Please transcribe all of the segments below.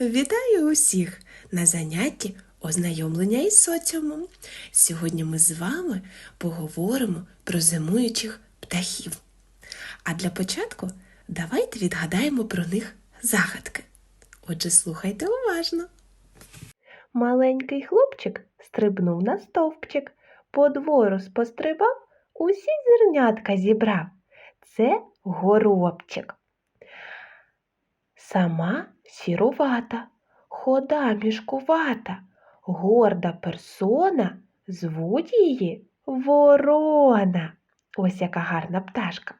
Вітаю усіх на занятті ознайомлення із соціумом. Сьогодні ми з вами поговоримо про зимуючих птахів. А для початку давайте відгадаємо про них загадки. Отже, слухайте уважно. Маленький хлопчик стрибнув на стовпчик, по двору спострибав, усі зернятка зібрав. Це горобчик. Сама сірувата, хода мішкувата, горда персона, звуть її ворона. Ось яка гарна пташка.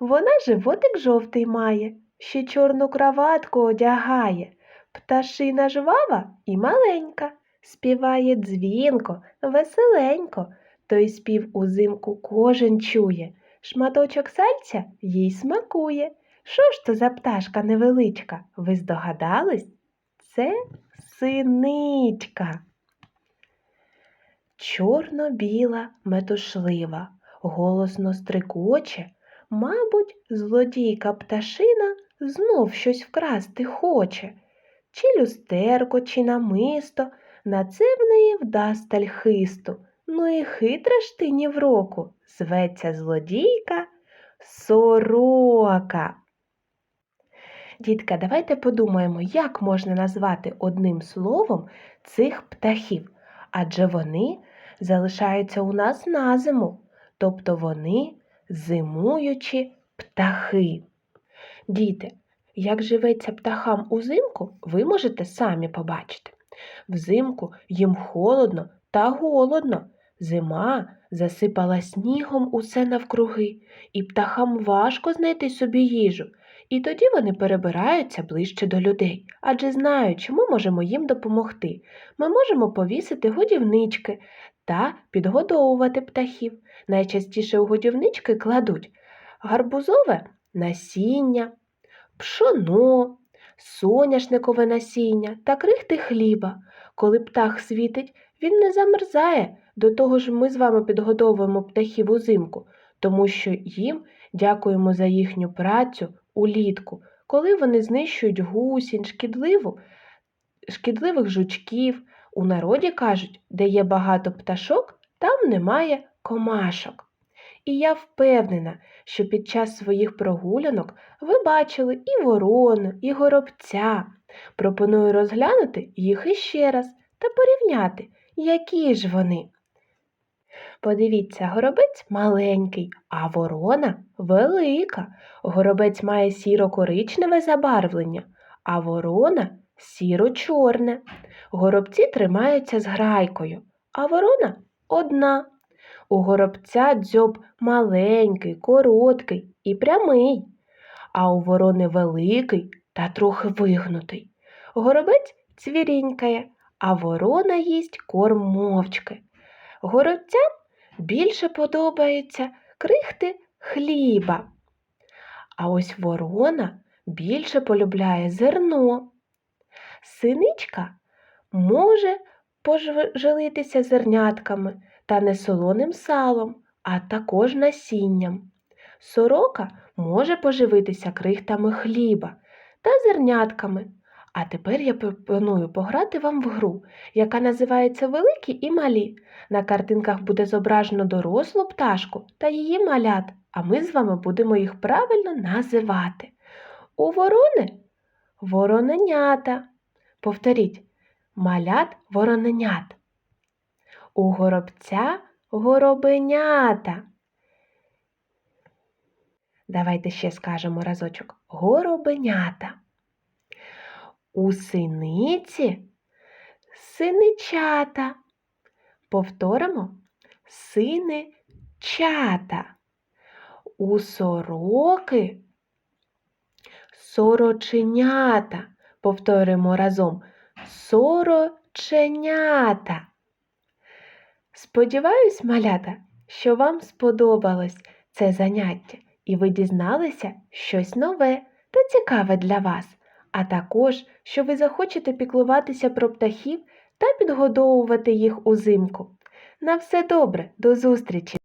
Вона животик жовтий має, ще чорну краватку одягає. Пташина жвава і маленька, співає дзвінко, веселенько. Той спів узимку кожен чує, шматочок сальця їй смакує. Що ж то за пташка невеличка? Ви здогадались? Це синичка. Чорно-біла, метушлива, голосно стрикоче. Мабуть, злодійка пташина знов щось вкрасти хоче. Чи люстерко, чи намисто, на це в неї вдасть тальхисту. Ну і хитра ж ти ні в року, зветься злодійка сорока. Дітка, давайте подумаємо, як можна назвати одним словом цих птахів, адже вони залишаються у нас на зиму, тобто вони зимуючі птахи. Діти, як живеться птахам узимку, ви можете самі побачити. Взимку їм холодно та голодно. Зима засипала снігом усе навкруги, і птахам важко знайти собі їжу. І тоді вони перебираються ближче до людей, адже знають, що ми можемо їм допомогти. Ми можемо повісити годівнички та підгодовувати птахів. Найчастіше у годівнички кладуть гарбузове насіння, пшоно, соняшникове насіння та крихти хліба. Коли птах світить, він не замерзає. До того ж, ми з вами підгодовуємо птахів узимку, тому що їм дякуємо за їхню працю улітку, коли вони знищують гусінь, шкідливу, шкідливих жучків. У народі кажуть, де є багато пташок, там немає комашок. І я впевнена, що під час своїх прогулянок ви бачили і ворону, і горобця. Пропоную розглянути їх іще раз та порівняти, які ж вони. Подивіться, горобець маленький, а ворона велика. Горобець має сіро-коричневе забарвлення, а ворона сіро-чорне. Горобці тримаються з грайкою, а ворона одна. У горобця дзьоб маленький, короткий і прямий, а у ворони великий та трохи вигнутий. Горобець цвірінькає, а ворона їсть корм мовчки. Горобцям більше подобається крихти хліба. А ось ворона більше полюбляє зерно. Синичка може поживитися зернятками та не солоним салом, а також насінням. Сорока може поживитися крихтами хліба та зернятками. А тепер я пропоную пограти вам в гру, яка називається Великі і малі. На картинках буде зображено дорослу пташку та її малят, а ми з вами будемо їх правильно називати. У ворони вороненята. Повторіть, малят вороненят. У горобця горобенята. Давайте ще скажемо разочок горобенята. У синиці синичата. Повторимо синичата. У сороки сороченята. Повторимо разом сороченята. Сподіваюсь, малята, що вам сподобалось це заняття, і ви дізналися щось нове та цікаве для вас, а також, що ви захочете піклуватися про птахів та підгодовувати їх узимку. На все добре, до зустрічі!